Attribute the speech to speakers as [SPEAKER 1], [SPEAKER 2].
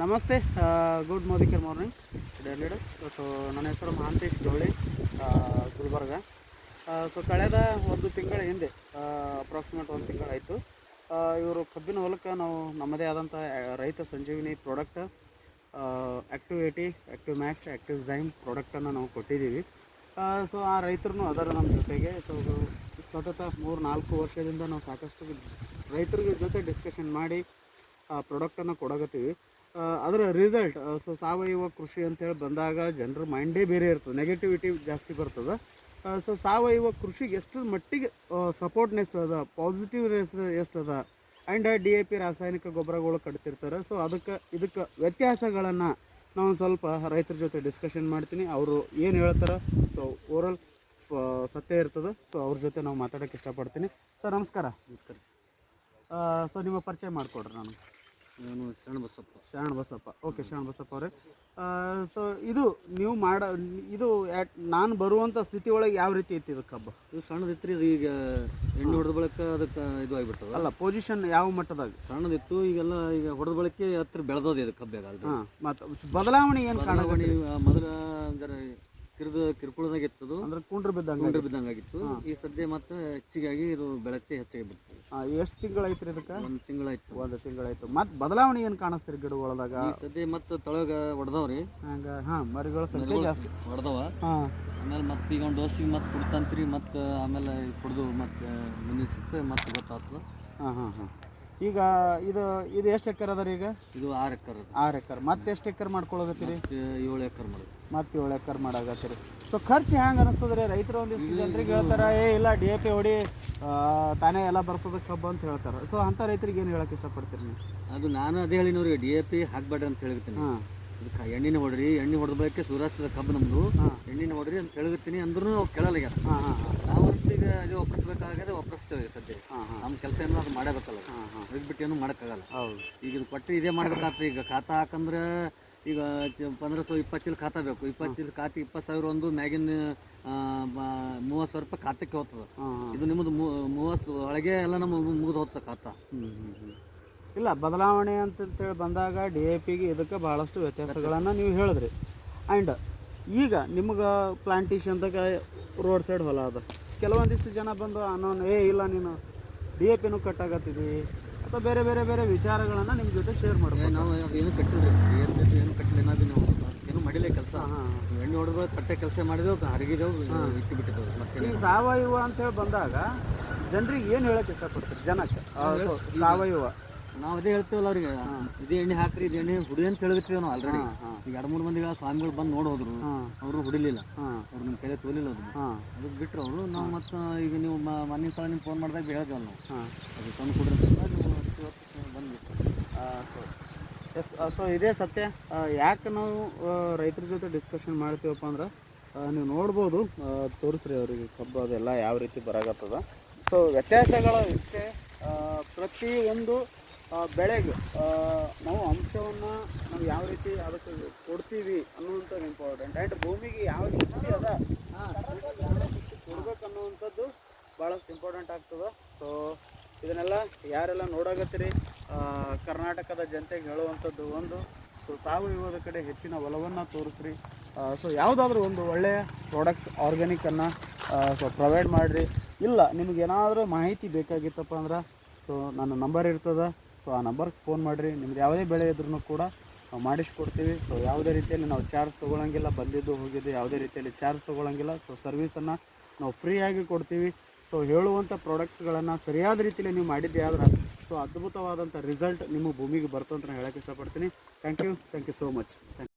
[SPEAKER 1] ನಮಸ್ತೆ ಗುಡ್ ಮೋದಿಕರ್ morning. Dear leaders so ನನ್ನ ಹೆಸರು ಮಹಾಂತೇಶ್ ಜೋಳಿ ಗುಲ್ಬರ್ಗ. ಸೊ ಕಳೆದ ಒಂದು ತಿಂಗಳ ಹಿಂದೆ ಅಪ್ರಾಕ್ಸಿಮೇಟ್ ಒಂದು ತಿಂಗಳಾಯಿತು ಇವರು ಕಬ್ಬಿನ ಹೊಲಕ್ಕೆ ನಾವು ನಮ್ಮದೇ ಆದಂಥ ರೈತ ಸಂಜೀವಿನಿ product active AT active max active zyme ಪ್ರಾಡಕ್ಟನ್ನು ನಾವು ಕೊಟ್ಟಿದ್ದೀವಿ. ಸೊ ಆ ರೈತರು ಅದರ ನಮ್ಮ ಜೊತೆಗೆ ಸೊ ಸತತ ಮೂರು ನಾಲ್ಕು ವರ್ಷದಿಂದ ನಾವು ಸಾಕಷ್ಟು ರೈತರಿಗೆ ಜೊತೆ ಡಿಸ್ಕಷನ್ ಮಾಡಿ, ಆ ಪ್ರಾಡಕ್ಟನ್ನು ಕೊಡಗತ್ತೀವಿ ಅದರ ರಿಸಲ್ಟ್ ಸೊ ಸಾವಯವ ಕೃಷಿ ಅಂತೇಳಿ ಬಂದಾಗ ಜನರ ಮೈಂಡೇ ಬೇರೆ ಇರ್ತದೆ. ನೆಗೆಟಿವಿಟಿ ಜಾಸ್ತಿ ಬರ್ತದೆ. ಸೊ ಸಾವಯವ ಕೃಷಿಗೆ ಎಷ್ಟು ಮಟ್ಟಿಗೆ ಸಪೋರ್ಟ್ನೆಸ್ ಅದ ಪಾಸಿಟಿವ್ನೆಸ್ ಎಷ್ಟು ಅದ? ಆ್ಯಂಡ್ ಡಿ ಎ ಪಿ ರಾಸಾಯನಿಕ ಗೊಬ್ಬರಗಳು ಕಟ್ತಿರ್ತಾರೆ. ಸೊ ಅದಕ್ಕೆ ಇದಕ್ಕೆ ವ್ಯತ್ಯಾಸಗಳನ್ನು ನಾವು ಸ್ವಲ್ಪ ರೈತರ ಜೊತೆ ಡಿಸ್ಕಷನ್ ಮಾಡ್ತೀನಿ. ಅವರು ಏನು ಹೇಳ್ತಾರೆ ಸೊ ಓರಲ್ ಸತ್ಯ ಇರ್ತದೆ. ಸೊ ಅವ್ರ ಜೊತೆ ನಾವು ಮಾತಾಡೋಕ್ಕೆ ಇಷ್ಟಪಡ್ತೀನಿ. ಸರ್ ನಮಸ್ಕಾರ. ಸೊ ನಿಮ್ಮ ಪರಿಚಯ ಮಾಡಿಕೊಡ್ರಿ ನಾನು
[SPEAKER 2] ನಾನು ಶರಣ ಬಸಪ್ಪ?
[SPEAKER 1] ಶರಣ ಬಸಪ್ಪ. ಓಕೆ ಶರಣ ಬಸಪ್ಪ ಅವರೇ. ಸೊ ಇದು ನೀವು ಮಾಡ ಇದು ನಾನು ಬರುವಂಥ ಸ್ಥಿತಿ ಒಳಗೆ ಯಾವ ರೀತಿ ಐತಿ ಇದು ಹಬ್ಬ?
[SPEAKER 2] ಇದು ಸಣ್ಣದಿತ್ತು ಇದು ಈಗ ಎಣ್ಣೆ ಹೊಡೆದ ಬಳಿಕ ಅದಕ್ಕೆ ಇದು ಆಗಿಬಿಟ್ಟದ.
[SPEAKER 1] ಅಲ್ಲ ಪೊಸಿಷನ್ ಯಾವ ಮಟ್ಟದಾಗ?
[SPEAKER 2] ಸಣ್ಣದಿತ್ತು ಈಗೆಲ್ಲ ಈಗ ಹೊಡೆದ ಬಳಿಕೆ ಹತ್ರ ಬೆಳೆದೋದು ಇದು ಹಬ್ಬ
[SPEAKER 1] ಹಾಂ ಮತ್ತು ಬದಲಾವಣೆ ಏನು ಕಾಣೋದು
[SPEAKER 2] ಮೊದಲ ಜರ ಕಿರಿದ ಕಿರ್ಕುಳದಾಗಿತ್ತು
[SPEAKER 1] ಅಂದ್ರೆ ಕುಂಡ್ರ ಬಿದ್ದಂಗೆ
[SPEAKER 2] ಕುಂಡ್ರ ಬಿದ್ದಂಗೆ ಆಗಿತ್ತು. ಈ ಸದ್ಯ ಮತ್ತೆ ಹೆಚ್ಚಿಗಾಗಿ ಇದು ಬೆಳಕೆ ಹೆಚ್ಚಾಗಿ ಬಿಡ್ತದೆ.
[SPEAKER 1] ಎಷ್ಟು ತಿಂಗಳು ಐತ್ರಿ ಇದಕ್ಕೆ?
[SPEAKER 2] ಒಂದು ತಿಂಗಳಾಯ್ತು.
[SPEAKER 1] ಒಂದು ತಿಂಗಳಾಯ್ತು. ಮತ್ತು ಬದಲಾವಣೆ ಏನು ಕಾಣಿಸ್ತೀರಿ ಗಿಡಗಳದಾಗ
[SPEAKER 2] ಈ ಸದ್ಯ ಮತ್ತೆ ತಳಗ ಹೊಡೆದವ್ರಿ
[SPEAKER 1] ಹಂಗೆ ಹಾಂ ಮರಿಗಳ ಸಂಖ್ಯೆ ಜಾಸ್ತಿ.
[SPEAKER 2] ಹೊಡೆದವ
[SPEAKER 1] ಹಾಂ.
[SPEAKER 2] ಆಮೇಲೆ ಮತ್ತೆ ಈಗ ಒಂದು ಡೋಸಿಗೆ ಮತ್ತೆ ಕುಡ್ತಂತ್ರಿ ಮತ್ತೆ ಆಮೇಲೆ ಕುಡ್ದು ಮತ್ತೆ ಮುಂದಿನ ಸುತ್ತ ಮತ್ತೆ ಗೊತ್ತಾಗ್ತದ.
[SPEAKER 1] ಹಾಂ ಹಾಂ ಹಾಂ. ಈಗ ಇದು ಇದು ಎಷ್ಟು ಎಕರ್ ಅದ ರೀ ಈಗ?
[SPEAKER 2] ಇದು ಆರು ಎಕರ್
[SPEAKER 1] ಆರು ಎಕರ್. ಮತ್ತೆ ಎಷ್ಟು ಎಕರ್ ಮಾಡ್ಕೊಳಕತ್ತೀರಿ?
[SPEAKER 2] ಮತ್ತೆ ಏಳು ಎಕರ್ ಮಾಡಿ
[SPEAKER 1] ಮತ್ತೆ ಏಳು ಎಕರೆ ಮಾಡಾಕತ್ತೀರಿ. ಸೊ ಖರ್ಚು ಹೆಂಗೆ ಅನಿಸ್ತದೆ ರೀ? ರೈತರು ಒಂದಿಷ್ಟು ಜನರಿಗೆ ಹೇಳ್ತಾರೆ ಏ ಇಲ್ಲ ಡಿ ಎ ಪಿ ಹೊಡಿ ತಾನೇ ಎಲ್ಲ ಬರ್ತದೆ ಕಬ್ಬು ಅಂತ ಹೇಳ್ತಾರೆ. ಸೊ ಅಂಥ ರೈತರಿಗೆ ಏನು ಹೇಳಕ್ಕೆ ಇಷ್ಟಪಡ್ತೀರಿ ನೀವು?
[SPEAKER 2] ಅದು ನಾನು ಅದೇ ಹೇಳಿನವ್ರಿಗೆ ಡಿ ಎ ಪಿ ಹಾಕ್ಬೇಡ್ರಿ ಅಂತ ಹೇಳಿರ್ತೀನಿ.
[SPEAKER 1] ಹಾಂ.
[SPEAKER 2] ಇದಕ್ಕೆ ಎಣ್ಣಿನ ಹೊಡ್ರಿ ಎಣ್ಣೆ ಹೊಡೆದ ಬಳಿಕೆ ಸೂರ್ಯಾಸ್ತದ ಕಬ್ಬು ನಮ್ಮದು ಎಣ್ಣಿನ ಹೊಡ್ರಿ ಅಂತ ಹೇಳಿರ್ತೀನಿ ಅಂದ್ರೂ ಅವ್ರು ಕೇಳಲ್ಲ ಈಗ
[SPEAKER 1] ಹಾಂ ಹಾಂ ಹಾಂ.
[SPEAKER 2] ನಾವು ಈಗ ಇದು ಒಪ್ಪಿಸ್ಬೇಕಾಗದೆ ಒಪ್ಪಿಸ್ತೇವೆ ಸದ್ಯ ನಮ್ಮ ಕೆಲಸ ಏನೋ ಅದು ಮಾಡಬೇಕಲ್ಲ. ಅದಕ್ಕೆ ಬಿಟ್ಟು ಏನೂ ಮಾಡೋಕ್ಕಾಗಲ್ಲ.
[SPEAKER 1] ಹೌದು.
[SPEAKER 2] ಈಗ ಇದು ಕೊಟ್ಟು ಇದೇ ಮಾಡ್ಬೇಕಾಗ್ತದೆ ಈಗ ಖಾತಾ ಹಾಕಂದ್ರೆ ಈಗ ಪಂದ್ರ ಸौ ಇಪ್ಪತ್ತು ಚೀಲ ಖಾತಾ ಬೇಕು. ಇಪ್ಪತ್ತು ಚೀಲ ಖಾತೆ ಇಪ್ಪತ್ತು ಸಾವಿರ ಒಂದು ಮ್ಯಾಗಿನ ಮೂವತ್ತು ಸಾವಿರ ರೂಪಾಯಿ ಖಾತಕ್ಕೆ ಹೋಗ್ತದೆ. ಇದು ನಿಮ್ಮದು ಮೂವತ್ತು ಒಳಗೆ ಎಲ್ಲ ನಮ್ಮ ಮುಗಿದು ಹೋಗ್ತದೆ ಖಾತಾ.
[SPEAKER 1] ಇಲ್ಲ ಬದಲಾವಣೆ ಅಂತಂತೇಳಿ ಬಂದಾಗ ಡಿ ಎ ಪಿಗೆ ಇದಕ್ಕೆ ಭಾಳಷ್ಟು ವ್ಯತ್ಯಾಸಗಳನ್ನು ನೀವು ಹೇಳಿದ್ರಿ. ಆ್ಯಂಡ್ ಈಗ ನಿಮ್ಗೆ ಪ್ಲಾಂಟೇಶನ್ದಾಗ ರೋಡ್ ಸೈಡ್ ಹೊಲ ಅದ. ಕೆಲವೊಂದಿಷ್ಟು ಜನ ಬಂದು ಅನ್ನೋನ್ ಏ ಇಲ್ಲ ನೀನು ಡಿ ಎ ಪಿನೂ ಕಟ್ಟಾಗತ್ತಿದಿ ಅಥವಾ ಬೇರೆ ಬೇರೆ ಬೇರೆ ವಿಚಾರಗಳನ್ನು ನಿಮ್ಮ ಜೊತೆ ಶೇರ್ ಮಾಡ್ಬೋದು.
[SPEAKER 2] ನಾವು ಏನು ಕಟ್ಟಿಲ್ರಿ ಏನು ಕಟ್ಟಿಲ್ಲ ಏನಾದ್ರು ನಾವು ಏನು ಮಾಡಿಲ್ಲ ಕೆಲಸ.
[SPEAKER 1] ಹಾಂ ಹೆಣ್ಣು
[SPEAKER 2] ಎಣ್ಣೆ ಹೊಡೆದ ಕಟ್ಟೆ ಕೆಲಸ ಮಾಡಿದೆವು ಹರಿಗಿದೆವು ಇಕ್ಕಿ ಬಿಟ್ಟಿದ್ದೆವು ಮತ್ತೆ
[SPEAKER 1] ಈಗ ಸಾವಯವ ಅಂತೇಳಿ ಬಂದಾಗ ಜನರಿಗೆ ಏನು ಹೇಳಕ್ಕೆ ಇಷ್ಟಪಡ್ತೀರಿ? ಜನಕ್ಕೆ ಸಾವಯವ.
[SPEAKER 2] ನಾವು ಅದೇ ಹೇಳ್ತೇವಲ್ಲ ಅವ್ರಿಗೆ ಇದೇ ಎಣ್ಣೆ ಹಾಕ್ರಿ ಇದು ಎಣ್ಣೆ ಹುಡಿ ಅಂತ ಹೇಳಿರ್ತೀವಿ ನಾವು ಆಲ್ರೆಡಿ ಈಗ ಎರಡು ಮೂರು ಮಂದಿಗಳ ಸ್ವಾಮಿಗಳು ಬಂದು
[SPEAKER 1] ನೋಡೋದ್ರು
[SPEAKER 2] ಅವರು ಹುಡಿಲಿಲ್ಲ. ಅವ್ರು ನಿಮ್ಮ ಕೈಲೇ ತೋಲಿಲ್ಲ
[SPEAKER 1] ಅದು
[SPEAKER 2] ಅದಕ್ಕೆ ಬಿಟ್ಟರು ಅವರು ನಾವು ಮತ್ತೆ ಈಗ ನೀವು ಮನೆ ಸಲ ನಿಮ್ಗೆ ಫೋನ್ ಮಾಡಿದಾಗ ಹೇಳಿದ್ವಲ್ಲ ನಾವು. ಅದು ತಂದು ಕೊಡ್ರಿ ನೀವು ಬಂದ್ಬಿಟ್ಟು
[SPEAKER 1] ಸೊ ಇದೇ ಸತ್ಯ. ಯಾಕೆ ನಾವು ರೈತರ ಜೊತೆ ಡಿಸ್ಕಷನ್ ಮಾಡ್ತೀವಪ್ಪ ಅಂದ್ರೆ ನೀವು ನೋಡ್ಬೋದು ತೋರಿಸ್ರಿ ಅವರಿಗೆ ಕಬ್ಬು ಅದೆಲ್ಲ ಯಾವ ರೀತಿ ಬರಾಗತ್ತದ ಸೊ ವ್ಯತ್ಯಾಸಗಳು ಇಷ್ಟೇ. ಪ್ರತಿಯೊಂದು ಪ್ರತಿ ಒಂದು ಆ, ಬೆಳೆಗೆ ನಾವು ಅಂಶವನ್ನು ನಾವು ಯಾವ ರೀತಿ ಅದಕ್ಕೆ ಕೊಡ್ತೀವಿ ಅನ್ನುವಂಥದ್ದು ಇಂಪಾರ್ಟೆಂಟ್ ಆ್ಯಂಡ್ ಭೂಮಿಗೆ ಯಾವ ರೀತಿ ಅದ ಕೊಡ್ಬೇಕು ಅನ್ನುವಂಥದ್ದು ಭಾಳಷ್ಟು ಇಂಪಾರ್ಟೆಂಟ್ ಆಗ್ತದೆ. ಸೊ ಇದನ್ನೆಲ್ಲ ಯಾರೆಲ್ಲ ನೋಡಾಕತ್ತೀರಿ ಕರ್ನಾಟಕದ ಜನತೆಗೆ ಹೇಳುವಂಥದ್ದು ಒಂದು, ಸೊ ಸಾವಯವದ ಕಡೆ ಹೆಚ್ಚಿನ ಒಲವನ್ನು ತೋರಿಸ್ರಿ. ಸೊ ಯಾವುದಾದ್ರೂ ಒಂದು ಒಳ್ಳೆಯ ಪ್ರಾಡಕ್ಟ್ಸ್ ಆರ್ಗ್ಯಾನಿಕನ್ನು ಸೊ ಪ್ರೊವೈಡ್ ಮಾಡಿರಿ. ಇಲ್ಲ, ನಿಮ್ಗೆ ಏನಾದರೂ ಮಾಹಿತಿ ಬೇಕಾಗಿತ್ತಪ್ಪ ಅಂದ್ರೆ ಸೊ ನನ್ನ ನಂಬರ್ ಇರ್ತದೆ. ಸೊ ಆ ನಂಬರ್ಗೆ ಫೋನ್ ಮಾಡಿರಿ. ನಿಮ್ದು ಯಾವುದೇ ಬೆಳೆ ಇದ್ರೂ ಕೂಡ ನಾವು ಮಾಡಿಸ್ಕೊಡ್ತೀವಿ. ಸೊ ಯಾವುದೇ ರೀತಿಯಲ್ಲಿ ನಾವು ಚಾರ್ಜ್ ತೊಗೊಳಂಗಿಲ್ಲ, ಬಂದಿದ್ದು ಹೋಗಿದ್ದು ಯಾವುದೇ ರೀತಿಯಲ್ಲಿ ಚಾರ್ಜ್ ತೊಗೊಳಂಗಿಲ್ಲ. ಸೊ ಸರ್ವಿಸನ್ನು ನಾವು ಫ್ರೀಯಾಗಿ ಕೊಡ್ತೀವಿ. ಸೊ ಹೇಳುವಂಥ ಪ್ರಾಡಕ್ಟ್ಸ್ಗಳನ್ನು ಸರಿಯಾದ ರೀತಿಯಲ್ಲಿ ನೀವು ಮಾಡಿದ್ದೆ ಆದ್ರೆ ಸೊ ಅದ್ಭುತವಾದಂಥ ರಿಸಲ್ಟ್ ನಿಮ್ಮ ಭೂಮಿಗೆ ಬರ್ತಂತ ನಾನು ಹೇಳೋಕ್ಕೆ ಇಷ್ಟಪಡ್ತೀನಿ. Thank you thank you so much thank